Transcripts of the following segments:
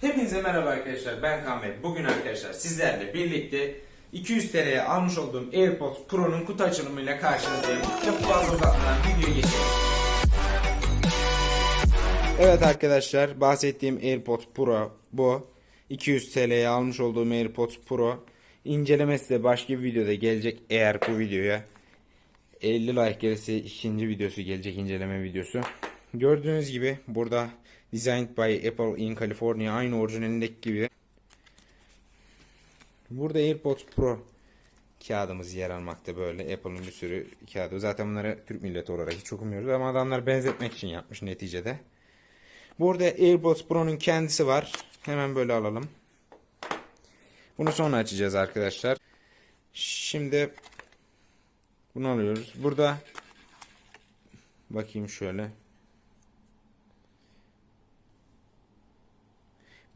Hepinize merhaba arkadaşlar ben Bey. Bugün arkadaşlar sizlerle birlikte 200 TL'ye almış olduğum AirPods Pro'nun kutu açılımıyla karşınızdayım. Çok fazla uzatmadan videoya geçelim. Evet arkadaşlar bahsettiğim AirPods Pro bu. 200 TL'ye almış olduğum AirPods Pro. İncelemesi de başka bir videoda gelecek eğer bu videoya 50 like gelirse ikinci videosu gelecek inceleme videosu. Gördüğünüz gibi burada Designed by Apple in California aynı orijinalindeki gibi. Burada AirPods Pro kağıdımız yer almakta böyle. Apple'ın bir sürü kağıdı. Zaten bunları Türk milleti olarak hiç okumuyoruz ama adamlar benzetmek için yapmış neticede. Burada AirPods Pro'nun kendisi var. Hemen böyle alalım. Bunu sonra açacağız arkadaşlar. Şimdi bunu alıyoruz. Burada bakayım şöyle.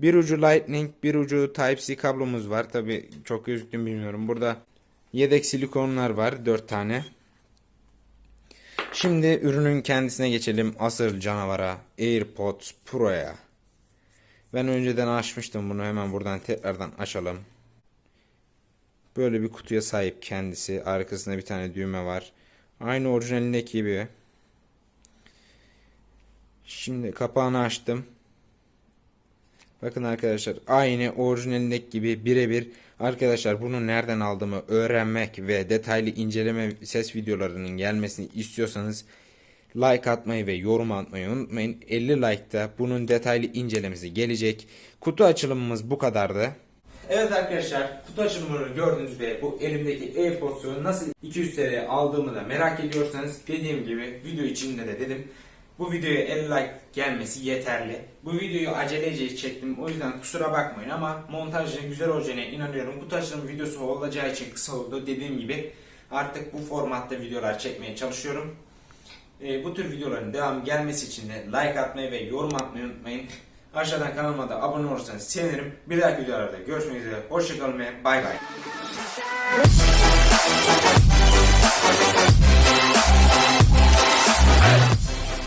Bir ucu Lightning, bir ucu Type-C kablomuz var. Tabi çok gözüktü mü bilmiyorum. Burada yedek silikonlar var. 4 tane. Şimdi ürünün kendisine geçelim. Asıl canavara AirPods Pro'ya. Ben önceden açmıştım bunu. Hemen buradan tekrardan açalım. Böyle bir kutuya sahip kendisi. Arkasında bir tane düğme var. Aynı orijinalindeki gibi. Şimdi kapağını açtım. Bakın arkadaşlar aynı orijinalindeki gibi birebir. Arkadaşlar bunu nereden aldığımı öğrenmek ve detaylı inceleme ses videolarının gelmesini istiyorsanız like atmayı ve yorum atmayı unutmayın. 50 like'da bunun detaylı incelemesi gelecek. Kutu açılımımız bu kadardı. Evet arkadaşlar kutu açılımını gördünüz ve bu elimdeki AirPods'u nasıl 200 TL'ye aldığımı da merak ediyorsanız dediğim gibi video içinde de dedim. Bu videoya 50 like gelmesi yeterli. Bu videoyu acelece çektim o yüzden kusura bakmayın ama montajı güzel olacağına inanıyorum. Kutu açılım videosu olacağı için kısa oldu. Dediğim gibi artık bu formatta videolar çekmeye çalışıyorum. Ee, bu tür videoların devamı gelmesi için de like atmayı ve yorum atmayı unutmayın. Aşağıdan kanalıma da abone olursanız sevinirim. Bir dahaki videolarda görüşmek üzere. Hoşçakalın ve bay bay.